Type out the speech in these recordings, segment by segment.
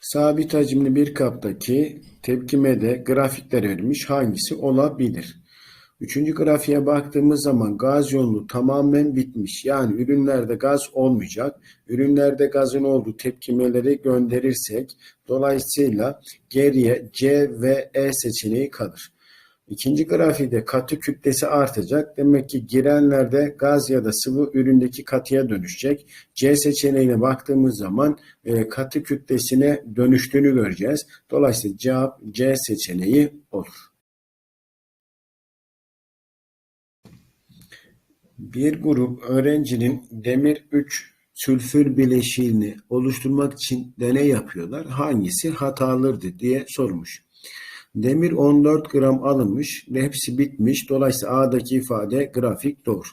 Sabit hacimli bir kaptaki tepkimede grafikler verilmiş hangisi olabilir? Üçüncü grafiğe baktığımız zaman gaz yoğunluğu tamamen bitmiş. Yani ürünlerde gaz olmayacak. Ürünlerde gazın olduğu tepkimeleri gönderirsek dolayısıyla geriye C ve E seçeneği kalır. İkinci grafikte katı kütlesi artacak. Demek ki girenlerde gaz ya da sıvı üründeki katıya dönüşecek. C seçeneğine baktığımız zaman e, katı kütlesine dönüştüğünü göreceğiz. Dolayısıyla cevap C seçeneği olur. Bir grup öğrencinin demir 3 sülfür bileşiğini oluşturmak için deney yapıyorlar. Hangisi hatalıdır diye sormuş. Demir 14 gram alınmış ve hepsi bitmiş. Dolayısıyla A'daki ifade grafik doğru.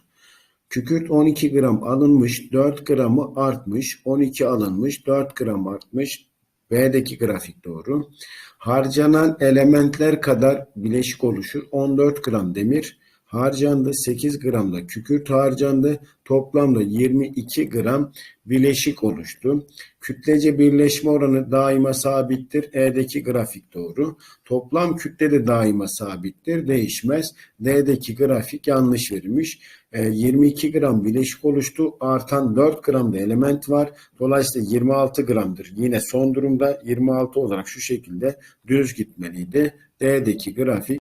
Kükürt 12 gram alınmış, 4 gramı artmış, 12 alınmış, 4 gram artmış. B'deki grafik doğru. Harcanan elementler kadar bileşik oluşur. 14 gram demir harcandı, 8 gram da kükürt harcandı. Toplamda 22 gram bileşik oluştu. Kütlece birleşme oranı daima sabittir. E'deki grafik doğru. Toplam kütle de daima sabittir. Değişmez. D'deki grafik yanlış verilmiş. E, 22 gram bileşik oluştu. Artan 4 gram da element var. Dolayısıyla 26 gramdır. Yine son durumda 26 olarak şu şekilde düz gitmeliydi. D'deki grafik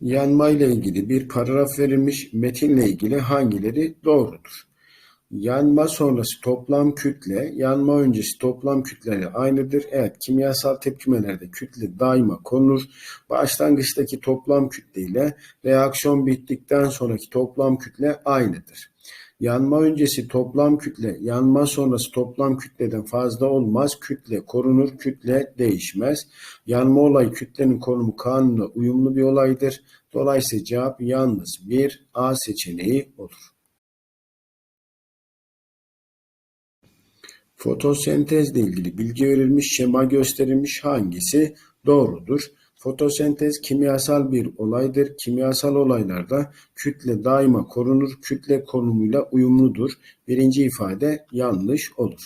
Yanma ile ilgili bir paragraf verilmiş. Metinle ilgili hangileri doğrudur? Yanma sonrası toplam kütle, yanma öncesi toplam kütleyle aynıdır. Evet, kimyasal tepkimelerde kütle daima konulur. Başlangıçtaki toplam kütle ile reaksiyon bittikten sonraki toplam kütle aynıdır. Yanma öncesi toplam kütle, yanma sonrası toplam kütleden fazla olmaz. Kütle korunur, kütle değişmez. Yanma olayı kütlenin konumu kanunla uyumlu bir olaydır. Dolayısıyla cevap yalnız bir A seçeneği olur. Fotosentezle ilgili bilgi verilmiş, şema gösterilmiş hangisi doğrudur? Fotosentez kimyasal bir olaydır. Kimyasal olaylarda kütle daima korunur. Kütle konumuyla uyumludur. Birinci ifade yanlış olur.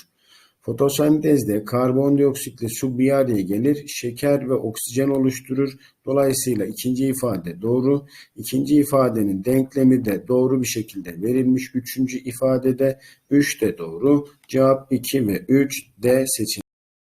Fotosentezde karbondioksitle su bir araya gelir, şeker ve oksijen oluşturur. Dolayısıyla ikinci ifade doğru. İkinci ifadenin denklemi de doğru bir şekilde verilmiş. Üçüncü ifadede 3 de doğru. Cevap 2 ve 3 D seçeneği.